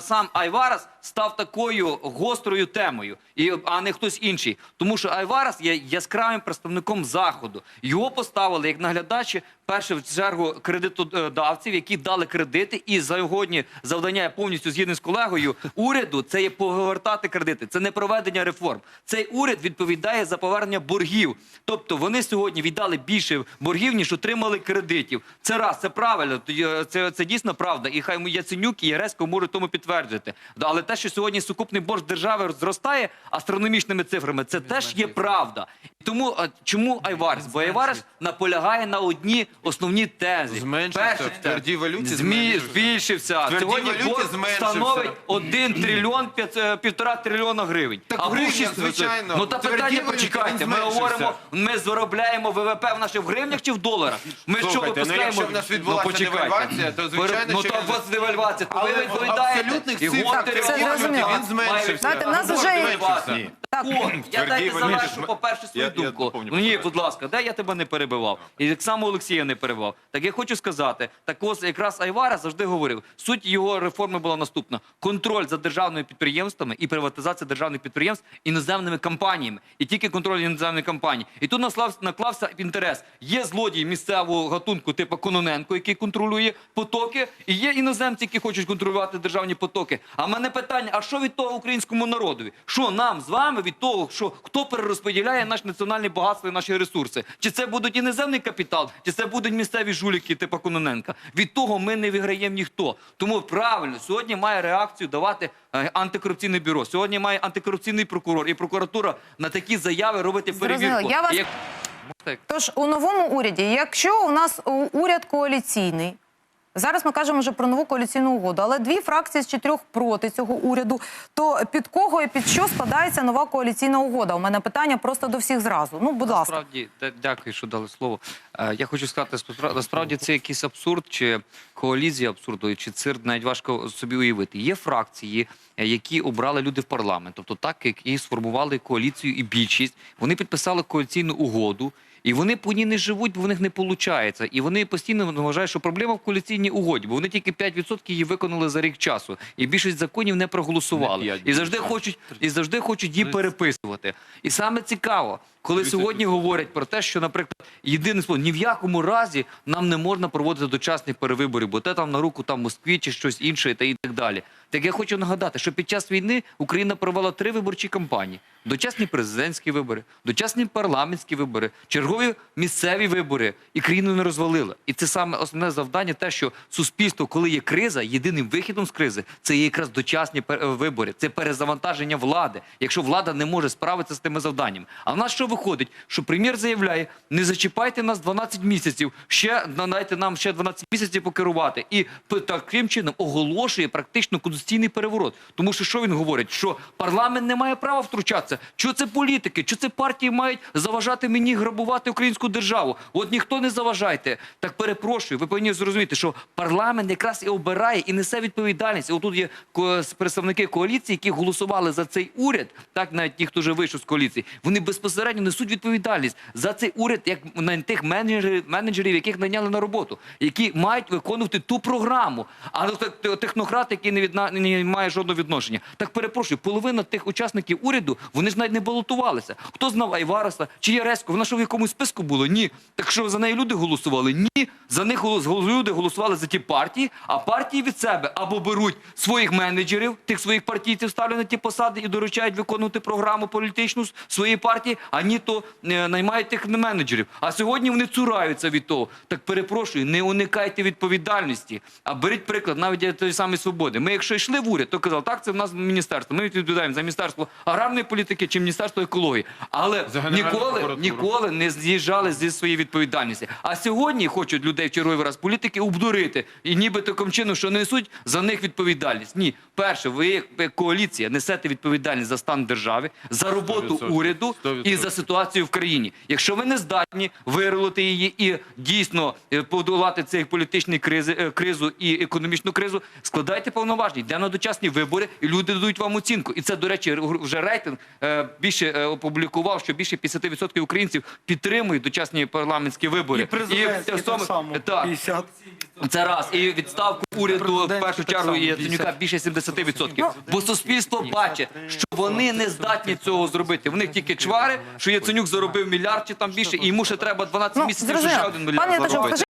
сам Айварас став такою гострою темою, і а не хтось інший. Тому що Айварас є яскравим представником заходу. Його поставили як наглядачі перше в чергу кредитодавців, які дали кредити, і сьогодні завдання я повністю згідний з колегою уряду. Це є повертати кредити. Це не проведення реформ. Цей уряд відповідає за повернення боргів. Тобто вони сьогодні віддали більше боргів, ніж отримали кредитів. Це раз, це правильно. тоді, е, Це, це дійсно правда. І хай Яценюк і Яресько можуть тому підтвердити. Да, Але те, що сьогодні сукупний борг держави зростає астрономічними цифрами, це теж є правда. І тому а, чому Айварс? Бо Айварс наполягає на одні основні тези. Зменшився. Перша В твердій валюті Змі... зменшився. збільшився. В твердій Сьогодні валюті борг зменшився. становить 1 трильйон п'ят- е, півтора трильйона гривень. Так а був гривня, звичайно. Ну та В твердій питання валюті почекайте. він Ми зменшився. говоримо, ми заробляємо ВВП в наших в гривнях чи в доларах. Ми що Слухайте, ну, випускаємо? якщо в нас відбулася почекайте. девальвація, то, звичайно, Ну що то він- у вас девальвація, то Але ви в відповідаєте. Абсолютних цифрах він зменшився. Знаєте, в нас вже-. Ні. Так. О, я Твердій дайте валюті. завершу, по-перше, свою Я- я думку. доповню, Ну, ні, будь ласка, де я тебе не перебивав. І так само Олексія не перебивав. Так я хочу сказати, так ось якраз Айвара завжди говорив, суть його реформи була наступна: контроль за державними підприємствами і приватизація державних підприємств іноземними компаніями. І тільки контроль іноземних компаній. І тут наслав- наклався інтерес. Є злодії місцевого гатунку, типу Кононенко, який контролює потоки, і є іноземці, які хочуть контролювати державні потоки. А в мене питання: а що від того українському народові? Що нам з вами від того, що хто перерозподіляє наш національне багатство і наші ресурси? Чи це будуть іноземний капітал, чи це будуть місцеві жуліки, типу Кононенка? Від того ми не виграємо ніхто. Тому правильно сьогодні має реакцію давати е, антикорупційне бюро. Сьогодні має антикорупційний прокурор і прокуратура на такі заяви робити перевірку. Я вас- як- Тож у новому уряді, якщо у нас уряд коаліційний, зараз ми кажемо вже про нову коаліційну угоду, але дві фракції з чотирьох проти цього уряду, то під кого і під що складається нова коаліційна угода? У мене питання просто до всіх зразу. Ну, будь ласка. Насправді, дякую, що дали слово. Е, Я хочу сказати, спра- насправді це якийсь абсурд, чи коалізія абсурду, чи цирк навіть важко собі уявити. Є фракції, е, які обрали люди в парламент, тобто так, які сформували коаліцію і більшість. Вони підписали коаліційну угоду. І вони по ній не живуть, бо в них не виходить. І вони постійно вважають, що проблема в коаліційній угоді, бо вони тільки 5% її виконали за рік часу. І більшість законів не проголосували. І завжди хочуть, і завжди хочуть її переписувати. І саме цікаво, коли сьогодні говорять про те, що, наприклад, єдине слово, ні в якому разі нам не можна проводити дочасних перевиборів, бо те там на руку там Москві чи щось інше, та і так далі. Так я хочу нагадати, що під час війни Україна провела три виборчі кампанії: дочасні президентські вибори, дочасні парламентські вибори, чергові місцеві вибори, і країну не розвалила. І це саме основне завдання, те, що суспільство, коли є криза, єдиним вихідом з кризи це є якраз дочасні е, вибори, це перезавантаження влади. Якщо влада не може справитися з тими завданнями. А в нас що виходить? Що прем'єр заявляє: не зачіпайте нас 12 місяців, ще надайте нам ще 12 місяців покерувати. І таким чином оголошує практично конституційний переворот. Тому що що він говорить? Що парламент не має права втручатися. Що це політики? Що це партії мають заважати мені грабувати українську державу? От ніхто не заважайте. Так перепрошую. Ви повинні зрозуміти, що парламент якраз і обирає і несе відповідальність. Отут є представники коаліції, які голосували за цей уряд, так навіть ті, хто вже вийшов з коаліції, вони безпосередньо несуть відповідальність за цей уряд, як на тих менеджерів, яких наняли на роботу, які мають виконувати ту програму. А те- технократ, який не відна не має жодного відношення. Так перепрошую, половина тих учасників уряду вони ж навіть не балотувалися. Хто знав Айвареса чи Яресько? Вона що в якомусь списку було? Ні. Так що за неї люди голосували? Ні. За них люди голосували за ті партії, а партії від себе або беруть своїх менеджерів, тих своїх партійців ставлять на ті посади і доручають виконувати програму політичну своєї партії, а ні то е, наймають тих менеджерів. А сьогодні вони цураються від того. Так перепрошую, не уникайте відповідальності, а беріть приклад навіть тої самої свободи. Ми, якщо йшли в уряд, то казали, так це в нас міністерство. Ми відповідаємо за міністерство аграрної політики чи міністерство екології. Але ніколи, ніколи не з'їжджали зі своєї відповідальності. А сьогодні хочуть людей в черговий раз політики обдурити і ніби таким чином, що несуть за них відповідальність. Ні, перше, ви як коаліція несете відповідальність за стан держави, за роботу 100%. уряду і 100%. за ситуацію в країні. Якщо ви не здатні вирулити її і дійсно е, подолати цей політичний кризи, е, кризу і економічну кризу, складайте повноваження, йде на дочасні вибори, і люди дадуть вам оцінку. І це, до речі, вже рейтинг е, більше опублікував, що більше 50% українців підтримують дочасні парламентські вибори. І президентські і, так само. так. 50. Це раз. І відставку уряду в першу чергу і Яценюка більше 70%. Бо суспільство бачить, що вони не здатні цього зробити. В них тільки чвари, що Яценюк заробив мільярд чи там більше, і йому ще треба 12 Ну, місяців, ще один мільярд заробити.